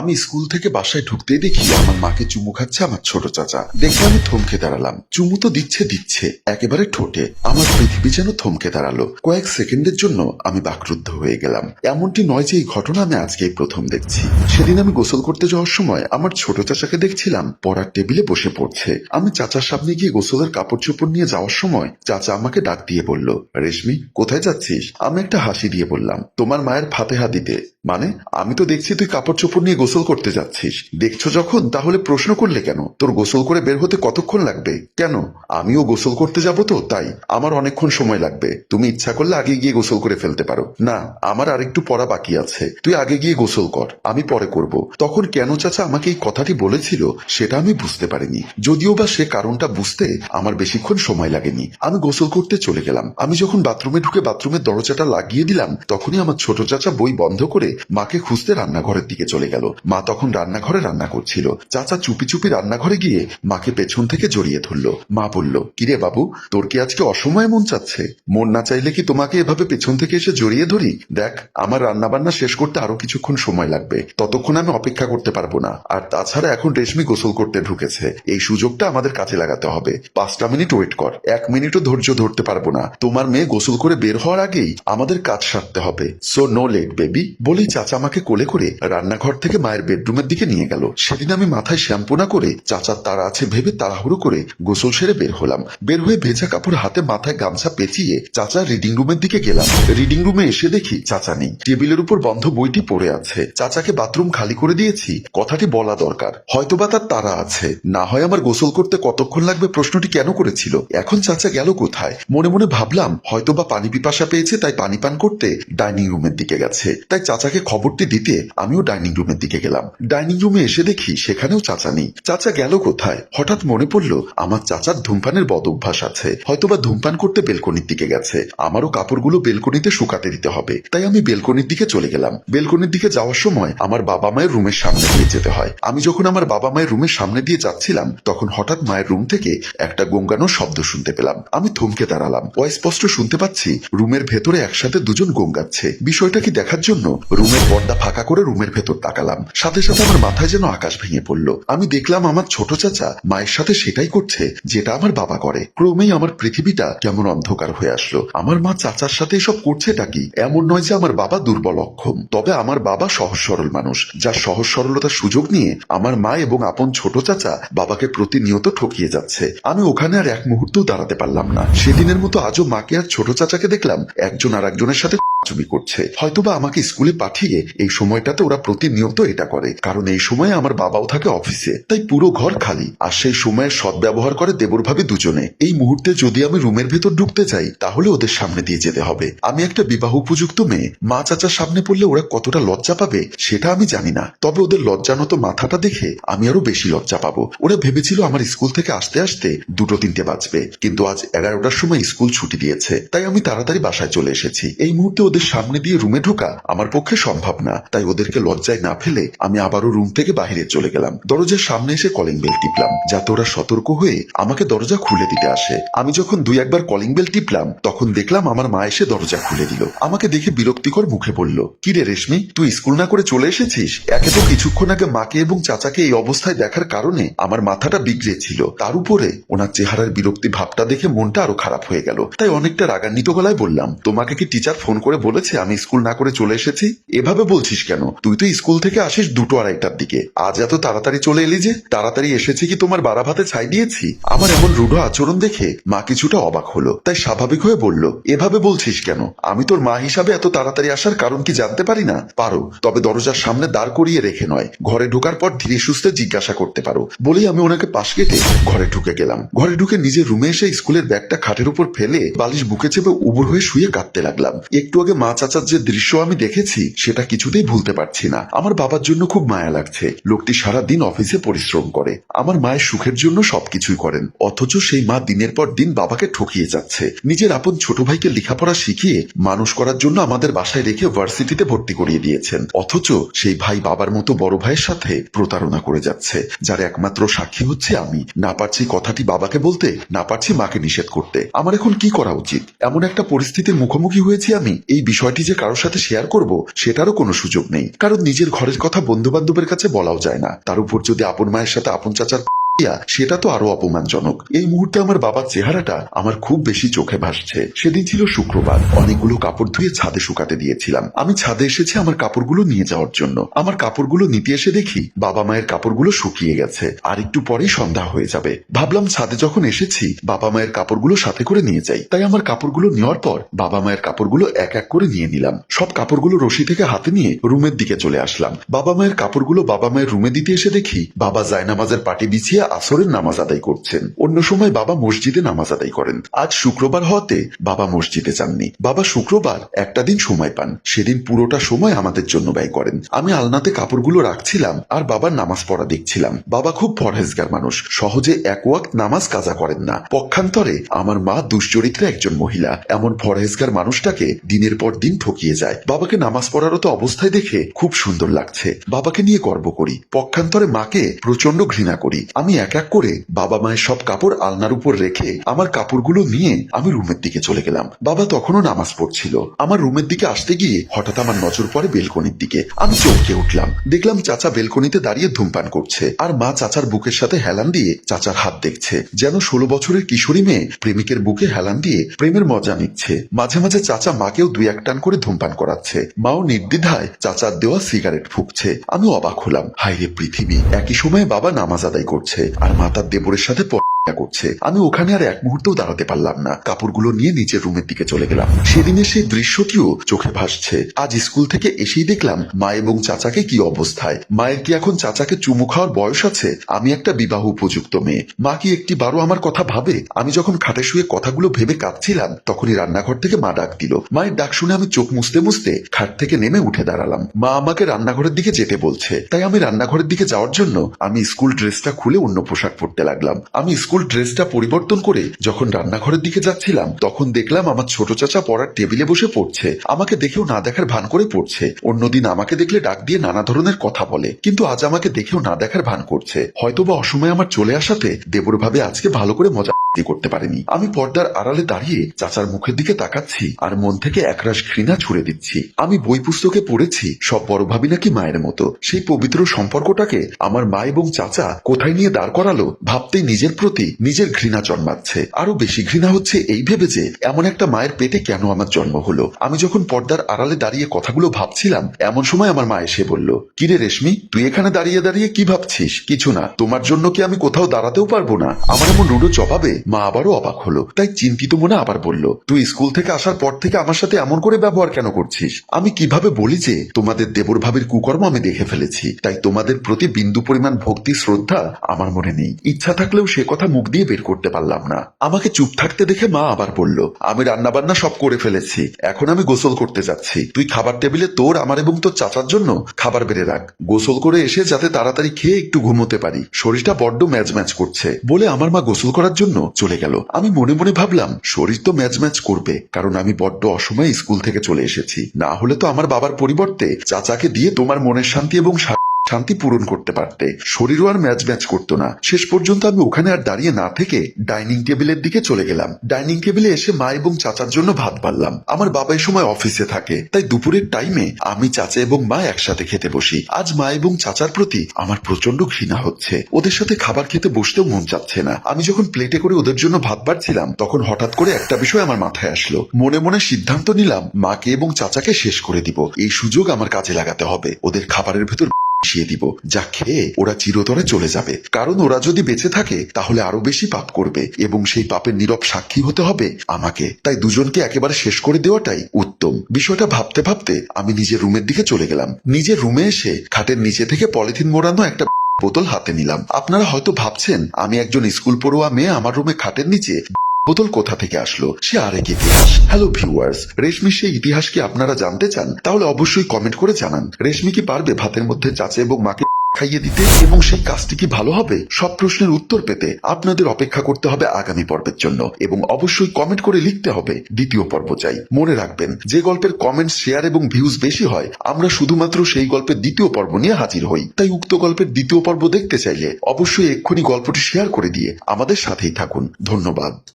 আমি স্কুল থেকে বাসায় ঢুকতেই দেখি আমার মাকে চুমু খাচ্ছে আমার ছোট চাচা। দেখে আমি থমকে দাঁড়ালাম। চুমু তো দিচ্ছে দিচ্ছে, একেবারে ঠোঁটে। আমার পৃথিবী যেন থমকে দাঁড়াল। কয়েক সেকেন্ডের জন্য আমি বাকরুদ্ধ হয়ে গেলাম। এমনটি নয় যে এই ঘটনা আমি আজকেই প্রথম দেখছি। সেদিন আমি গোসল করতে যাওয়ার সময় আমার ছোট চাচাকে দেখছিলাম, পড়ার টেবিলে বসে পড়ছে। আমি চাচার সামনে গিয়ে গোসলের কাপড় চোপড় নিয়ে যাওয়ার সময় চাচা আমাকে ডাক দিয়ে বলল, রেশমি, কোথায় যাচ্ছিস? আমি একটা হাসি দিয়ে বললাম, তোমার মায়ের ফাতেহা দিতে। মানে আমি তো দেখছি তুই কাপড় চোপড় নিয়ে গোসল করতে যাচ্ছিস। দেখছ যখন? তাহলে প্রশ্ন করলে কেন? তোর গোসল করে বের হতে কতক্ষণ লাগবে? কেন? আমিও গোসল করতে যাব তো, তাই। আমার অনেকক্ষণ সময় লাগবে। তুমি ইচ্ছা করলে আগে গিয়ে গোসল করে ফেলতে পারো। না, আমার আরেকটু পড়া বাকি আছে। তুই আগে গিয়ে গোসল কর। আমি পরে করব। তখন কেন চাচা আমাকে এই কথাটি বলেছিল, সেটা আমি বুঝতে পারিনি। যদিও বা সে কারণটা বুঝতে আমার বেশিক্ষণ সময় লাগেনি। আমি গোসল করতে চলে গেলাম। আমি যখন বাথরুমে ঢুকে বাথরুমের দরজাটা লাগিয়ে দিলাম, তখনই আমার ছোট চাচা বই বন্ধ করে মাকে খুঁজতে রান্নাঘরের দিকে চলে গেল। মা তখন রান্নাঘরে রান্না করছিল। চাচা চুপি চুপি রান্নাঘরে গিয়ে মাকে পেছন থেকে জড়িয়ে ধরলো। মা বলল, কিরে বাবু, তোর কি আজকে অসময়ে মন চাচ্ছে? মন না চাইলে কি তোমাকে এভাবে পেছন থেকে এসে জড়িয়ে ধরি? দেখ, আমার রান্না বান্না শেষ করতে আরও কিছুক্ষণ সময় লাগবে। ততক্ষণ আমি অপেক্ষা করতে পারব না। আর তাছাড়া এখন রেশমি গোসল করতে ঢুকেছে। এই সুযোগটা আমাদের কাজে লাগাতে হবে। পাঁচটা মিনিট ওয়েট কর। এক মিনিটও ধৈর্য ধরতে পারব না। তোমার মেয়ে গোসল করে বের হওয়ার আগেই আমাদের কাজ সারতে হবে। So no late, baby. বলেই চাচা আমাকে কোলে করে রান্নাঘর থেকে মায়ের বেডরুমের দিকে নিয়ে গেল। সেদিন আমি মাথায় শ্যাম্পু না করে চাচার তারা আছে ভেবে তাড়াহুড়ো করে গোসল সেরে বের হলাম। বের হয়ে ভেজা কাপড় হাতে মাথায় গামছা পেঁচিয়ে চাচা রিডিং রুমের দিকে গেলাম। রিডিং রুমে এসে দেখি চাচা নেই। টেবিলের উপর বন্ধ বইটি পড়ে আছে। চাচাকে বাথরুম খালি করে দিয়েছি। কথাটি বলা দরকার। হয়তোবা তার তারা আছে। না হয় আমার গোসল করতে কতক্ষণ লাগবে প্রশ্নটি কেন করেছিল? এখন চাচা গেল কোথায়? মনে মনে ভাবলাম, হয়তোবা পানি পিপাসা পেয়েছে, তাই পানি পান করতে ডাইনিং রুমের দিকে গেছে। তাই চাচাকে খবরটি দিতে আমিও ডাইনিং রুমের দিকে গেলাম। ডাইনিং রুমে এসে দেখি সেখানেও চাচা নেই। চাচা গেল কোথায়? হঠাৎ মনে পড়ল, আমার চাচার ধূমপানের বদ অভ্যাস আছে। হয়তোবা ধূমপান করতে বেলকনির দিকে গেছে। আমারও কাপড়গুলো বেলকনিতে শুকাতে দিতে হবে। তাই আমি বেলকনির দিকে চলে গেলাম। বেলকনির দিকে যাওয়ার সময় আমার বাবা মায়ের রুমের সামনে দিয়ে যেতে হয়। আমি যখন আমার বাবা মায়ের রুমের সামনে দিয়ে যাচ্ছিলাম, তখন হঠাৎ মায়ের রুম থেকে একটা গঙ্গানোর শব্দ শুনতে পেলাম। আমি থমকে দাঁড়ালাম। অস্পষ্ট শুনতে পাচ্ছি, রুমের ভেতরে একসাথে দুজন গঙ্গাচ্ছে। বিষয়টা কি দেখার জন্য? রুমের পর্দা ফাঁকা করে রুমের ভেতর তাকালাম। সাথে সাথে আমার মাথায় যেন আকাশ ভেঙে পড়ল। আমি দেখলাম আমার ছোট চাচা মায়ের সাথে সেটাই করছে, যেটা আমার বাবা করে। ক্রমেই আমার পৃথিবীটা কেমন অন্ধকার হয়ে আসলো। আমার মা চাচার সাথে এসব করছেটা কি? এমন নয় যে আমার বাবা দুর্বল, অক্ষম। তবে আমার বাবা সহজ সরল মানুষ, যার সহজ সরলতার সুযোগ নিয়ে আমার মা এবং আপন ছোট চাচা বাবাকে প্রতিনিয়ত ঠকিয়ে যাচ্ছে। আমি ওখানে আর এক মুহূর্তও দাঁড়াতে পারলাম না। সেদিনের মতো আজও মাকে আর ছোট চাচাকে দেখলাম, একজন আর একজনের সাথে চুমি করছে। হয়তোবা আমাকে স্কুলে পাঠিয়ে এই সময়টাতে ওরা প্রতিনিয়ত এটা করে, কারণ এই সময়ে আমার বাবাও থাকে অফিসে, তাই পুরো ঘর খালি, আর সেই সময়ের সদ্ব্যবহার করে দেবর ভাবে দুজনে। এই মুহূর্তে যদি আমি রুমের ভেতর ঢুকতে চাই, তাহলে ওদের সামনে দিয়ে যেতে হবে। আমি একটা বিবাহ উপযুক্ত মেয়ে, মা চাচার সামনে পড়লে ওরা কতটা লজ্জা পাবে, সেটা আমি জানি না। তবে ওদের লজ্জানত মাথাটা দেখে আমি আরও বেশি লজ্জা পাবো। ওরা ভেবেছিল আমার স্কুল থেকে আসতে আসতে দুটো তিনটে বাজবে, কিন্তু আজ এগারোটার সময় স্কুল ছুটি দিয়েছে, তাই আমি তাড়াতাড়ি বাসায় চলে এসেছি। এই মুহূর্তে ওদের সামনে দিয়ে রুমে ঢোকা আমার পক্ষে সম্ভব না। তাই ওদেরকে লজ্জায় না ফেলে আমি আবারও রুম থেকে বাইরে চলে গেলাম। দরজার সামনে এসে কলিং বেল টিপলাম, যাতে ওরা সতর্ক হয়ে আমাকে দরজা খুলে দিতে আসে। আমি যখন দুই একবার কলিং বেল টিপলাম, তখন দেখলাম আমার মা এসে দরজা খুলে দিল। আমাকে দেখে বিরক্তিকর মুখে বলল, কি রে রেশমি, তুই স্কুল না করে চলে এসেছিস? একে তো কিছুক্ষণ আগে মাকে এবং চাচাকে এই অবস্থায় দেখার কারণে আমার মাথাটা বিগড়ে ছিল। তার উপরে ওনার চেহারার বিরক্তি ভাবটা দেখে মনটা আরও খারাপ হয়ে গেল। তাই অনেকটা রাগান্বিত গলায় বললাম, তোমাকে কি টিচার ফোন করে বলেছে, আমি স্কুল না করে চলে এসেছি। এভাবে বলছিস কেন? তুই তো স্কুল থেকে আসিস দুটো আড়াইটার দিকে। আজ এত তাড়াতাড়ি চলে এলি যে, তাড়াতাড়ি এসেছি কি তোমার বাড়া ভাতে ছাই দিয়েছি? আমার এমন রূঢ় আচরণ দেখে মা কিছুটা অবাক হলো, তাই স্বাভাবিক হয়ে বলল, এভাবে বলছিস কেন? আমি তোর মা হিসাবে এত তাড়াতাড়ি আসার কারণ কি জানতে পারি না? পারো, তবে দরজার সামনে দাঁড় করিয়ে রেখে নয়, ঘরে ঢোকার পর ধীরে সুস্থে জিজ্ঞাসা করতে পারো। বলেই আমি ওনাকে পাশ কেটে ঘরে ঢুকে গেলাম। ঘরে ঢুকে নিজের রুমে এসে স্কুলের ব্যাগটা খাটের উপর ফেলে বালিশ বুকে চেপে উবুর হয়ে শুয়ে কাঁদতে লাগলাম। একটু আগে মা চাচার যে দৃশ্য আমি দেখেছি, সেটা কিছুতেই ভুলতে পারছি না। আমার বাবার জন্য খুব মায়া লাগছে। লোকটি সারা দিন অফিসে পরিশ্রম করে। আমার মায়ের সুখের জন্য সবকিছুই করেন। অথচ সেই মা দিনের পর দিন বাবাকে ঠকিয়ে যাচ্ছে। নিজের আপন ছোট ভাইকে লেখাপড়া শিখিয়ে মানুষ করার জন্য আমাদের বাসায় রেখে ভার্সিটিতে ভর্তি করিয়ে দিয়েছেন। অথচ সেই ভাই বাবার মতো বড় ভাইয়ের সাথে প্রতারণা করে যাচ্ছে, যার একমাত্র সাক্ষী হচ্ছে আমি। না পারছি কথাটি বাবাকে বলতে, না পারছি মাকে নিষেধ করতে। আমার এখন কি করা উচিত? এমন একটা পরিস্থিতির মুখোমুখি হয়েছি আমি, এই এই বিষয়টি যে কারোর সাথে শেয়ার করব, সেটারও কোনো সুযোগ নেই। কারণ নিজের ঘরের কথা বন্ধু বান্ধবের কাছে বলাও যায় না। তার উপর যদি আপন মায়ের সাথে আপন চাচার ইয়া, সেটা তো আরও অপমানজনক। এই মুহূর্তে আমার বাবার চেহারাটা আমার খুব বেশি চোখে ভাসছে। সেদিন ছিল শুক্রবার। অনেকগুলো কাপড় ধুয়ে ছাদে শুকাতে দিয়েছিলাম। আমি ছাদে এসেছি আমার কাপড়গুলো নিয়ে যাওয়ার জন্য। আমার কাপড়গুলো নিতে এসে দেখি বাবা মায়ের কাপড়গুলো শুকিয়ে গেছে। আর একটু পরেই সন্ধ্যা হয়ে যাবে। ভাবলাম ছাদে যখন এসেছি বাবা মায়ের কাপড়গুলো সাথে করে নিয়ে যাই। তাই আমার কাপড়গুলো নেওয়ার পর বাবা মায়ের কাপড়গুলো এক এক করে নিয়ে নিলাম। সব কাপড়গুলো রশি থেকে হাতে নিয়ে রুমের দিকে চলে আসলাম। বাবা মায়ের কাপড়গুলো বাবা মায়ের রুমে দিতে এসে দেখি বাবা জায়নামাজের পাটি বিছিয়ে আসরের নামাজ আদায় করছেন। অন্য সময় বাবা মসজিদে নামাজ আদায় করেন। আজ শুক্রবার হওয়াতে বাবা মসজিদে যাননি। বাবা শুক্রবার একটা দিন সময় পান। সেদিন পুরোটা সময় আমাদের জন্য ব্যয় করেন। আমি আলনাতে কাপড়গুলো রাখছিলাম আর বাবার নামাজ পড়া দেখছিলাম। বাবা খুব পরহেজগার মানুষ। সহজে এক ওয়াক্ত নামাজ কাজা করেন না। পক্ষান্তরে আমার মা দুশ্চরিত্রে একজন মহিলা। এমন পরহেজগার মানুষটাকে দিনের পর দিন ঠকিয়ে যায়। বাবাকে নামাজ পড়ারত অবস্থায় দেখে খুব সুন্দর লাগছে। বাবাকে নিয়ে গর্ব করি। পক্ষান্তরে মাকে প্রচণ্ড ঘৃণা করি। আমি এক এক করে বাবা মায়ের সব কাপড় আলনার উপর রেখে আমার কাপড়গুলো নিয়ে আমি রুমের দিকে চলে গেলাম। বাবা তখনও নামাজ পড়ছিল। আমার রুমের দিকে আসতে গিয়ে হঠাৎ আমার নজর পড়ে বেলকনির দিকে। আমি চমকে উঠলাম। দেখলাম চাচা বেলকনিতে দাঁড়িয়ে ধূমপান করছে আর মা চাচার বুকের সাথে হেলান দিয়ে চাচার হাত দেখছে। যেন ষোলো বছরের কিশোরী মেয়ে প্রেমিকের বুকে হেলান দিয়ে প্রেমের মজা নিচ্ছে। মাঝে মাঝে চাচা মাকেও দুই এক টান করে ধূমপান করাচ্ছে। মাও নির্দ্বিধায় চাচার দেওয়া সিগারেট ফুঁকছে। আমি অবাক হলাম। হাইরে পৃথিবী। একই সময়ে বাবা নামাজ আদায় করছে। আর মাতার দেবরের সাথে করছে। আমি ওখানে আর এক মুহূর্তেও দাঁড়াতে পারলাম না। কাপড়গুলো নিয়ে নিচের রুমের দিকে চলে গেলাম। সেদিনের সেই দৃশ্যটিও চোখে ভাসছে। আজ স্কুল থেকে এসেই দেখলাম মা এবং চাচাকে কি অবস্থায়। মায়ের কি এখন চাচাকে চুমু খাওয়ার বয়স আছে? আমি একটা বিবাহ উপযুক্ত মেয়ে। মা কি একটি বারো আমার কথা ভাবে? আমি যখন খাটে শুয়ে কথাগুলো ভেবে কাঁদছিলাম, তখনই রান্নাঘর থেকে মা ডাক দিল। মায়ের ডাক শুনে আমি চোখ মুছতে মুছতে খাট থেকে নেমে উঠে দাঁড়ালাম। মা আমাকে রান্নাঘরের দিকে যেতে বলছে। তাই আমি রান্নাঘরের দিকে যাওয়ার জন্য আমি স্কুল ড্রেসটা খুলে অন্য পোশাক পরতে লাগলাম। আমি ড্রেসটা পরিবর্তন করে যখন রান্নাঘরের দিকে যাচ্ছিলাম, তখন দেখলাম আমার ছোট চাচা পড়ার টেবিলে বসে পড়ছে। আমাকে দেখেও না দেখার ভান করে পড়ছে। অন্যদিন আমাকে দেখলে ডাক দিয়ে নানা ধরনের কথা বলে। কিন্তু আজ আমাকে দেখেও না দেখার ভান করছে। হয়তোবা অসময়ে আমার চলে আসাতে দেবর ভাবে আজকে ভালো করে মজা করতে পারেনি। আমি পর্দার আড়ালে দাঁড়িয়ে চাচার মুখের দিকে তাকাচ্ছি আর মন থেকে একরাশ ঘৃণা ছুড়ে দিচ্ছি। আমি বই পুস্তকে পড়েছি, সব বড় ভাবি নাকি মায়ের মতো। সেই পবিত্র সম্পর্কটাকে আমার মা এবং চাচা কোথায় নিয়ে দাঁড় করালো ভাবতেই নিজের প্রতি নিজের ঘৃণা জন্মাচ্ছে। আরও বেশি ঘৃণা হচ্ছে এই ভেবে যে, এমন একটা মায়ের পেটে কেন আমার জন্ম হলো? আমি যখন পর্দার আড়ালে দাঁড়িয়ে কথাগুলো ভাবছিলাম, এমন সময় আমার মা এসে বলল, কিরে রেশমি, তুই এখানে দাঁড়িয়ে দাঁড়িয়ে কি ভাবছিস? কিছু না, তোমার জন্য কি আমি কোথাও দাঁড়াতেও পারব না? আমার এমন রুডো জবাবে মা আবারও অবাক হলো, তাই চিন্তিত মনে আবার বলল, তুই স্কুল থেকে আসার পর থেকে আমার সাথে এমন করে ব্যবহার কেন করছিস? আমি কীভাবে বলি যে, তোমাদের দেবর ভাবের কুকর্ম আমি দেখে ফেলেছি, তাই তোমাদের প্রতি বিন্দু পরিমাণ ভক্তি, শ্রদ্ধা আমার মনে নেই। ইচ্ছা থাকলেও সে কথা মুখ দিয়ে বের করতে পারলাম না। আমাকে চুপ থাকতে দেখে মা আবার বলল, আমি রান্না বান্না সব করে ফেলেছি। এখন আমি গোসল করতে যাচ্ছি। তুই খাবার টেবিলে তোর, আমার এবং তোর চাচার জন্য খাবার বেড়ে রাখ। গোসল করে এসে যাতে তাড়াতাড়ি খেয়ে একটু ঘুমোতে পারি। শরীরটা বড্ড ম্যাচ ম্যাচ করছে। বলে আমার মা গোসল করার জন্য চলে গেল। আমি মনে মনে ভাবলাম, শরীর তো ম্যাচ ম্যাচ করবে, কারণ আমি বড্ড অসময়ে স্কুল থেকে চলে এসেছি। না হলে তো আমার বাবার পরিবর্তে চাচাকে দিয়ে তোমার মনের শান্তি এবং শান্তি পূরণ করতে পারতে। শরীরও আর ম্যাচ ম্যাচ করতো না। শেষ পর্যন্ত আমি ওখানে আর দাঁড়িয়ে না থেকে ডাইনিং টেবিলের দিকে চলে গেলাম। ডাইনিং টেবিলে এসে মা এবং চাচার জন্য ভাত বাড়লাম আমার বাবা এই সময় অফিসে থাকে। তাই দুপুরের টাইমে আমি চাচা এবং মা একসাথে খেতে বসি। আজ মা এবং চাচার প্রতি আমার প্রচণ্ড ঘৃণা হচ্ছে। ওদের সাথে খাবার খেতে বসতেও মন চাচ্ছে না। আমি যখন প্লেটে করে ওদের জন্য ভাত বাড়ছিলাম, তখন হঠাৎ করে একটা বিষয় আমার মাথায় আসলো। মনে মনে সিদ্ধান্ত নিলাম, মাকে এবং চাচাকে শেষ করে দিব। এই সুযোগ আমার কাজে লাগাতে হবে। ওদের খাবারের ভেতর মিশিয়ে দিব। যা খেয়ে ওরা চিরতরে চলে যাবে। কারণ ওরা যদি বেঁচে থাকে, তাহলে আরও বেশি পাপ করবে এবং সেই পাপের নীরব সাক্ষী হতে হবে আমাকে। তাই দুজনকে একেবারে শেষ করে দেওয়াটাই উত্তম। বিষয়টা ভাবতে ভাবতে আমি নিজের রুমের দিকে চলে গেলাম। নিজের রুমে এসে খাটের নিচে থেকে পলিথিন মোড়ানো একটা বোতল হাতে নিলাম। আপনারা হয়তো ভাবছেন, আমি একজন স্কুল পড়ুয়া মেয়ে, আমার রুমে খাটের নিচে বোতল কোথা থেকে আসলো? সে আরেক ইতিহাস। হ্যালো ভিউয়ার্স রেশমি, সেই ইতিহাস কি আপনারা জানতে চান? তাহলে অবশ্যই কমেন্ট করে জানান। রেশমি কি পারবে ভাতের মধ্যে চাচা এবং মাকে খাইয়ে দিতে? এবং সেই কাজটি কি ভালো হবে? সব প্রশ্নের উত্তর পেতে আপনাদের অপেক্ষা করতে হবে আগামী পর্বের জন্য। এবং অবশ্যই কমেন্ট করে লিখতে হবে। দ্বিতীয় পর্ব চাই। মনে রাখবেন, যে গল্পের কমেন্ট শেয়ার এবং ভিউজ বেশি হয়, আমরা শুধুমাত্র সেই গল্পের দ্বিতীয় পর্ব নিয়ে হাজির হই। তাই উক্ত গল্পের দ্বিতীয় পর্ব দেখতে চাইলে অবশ্যই এক্ষুনি গল্পটি শেয়ার করে দিয়ে আমাদের সাথেই থাকুন। ধন্যবাদ।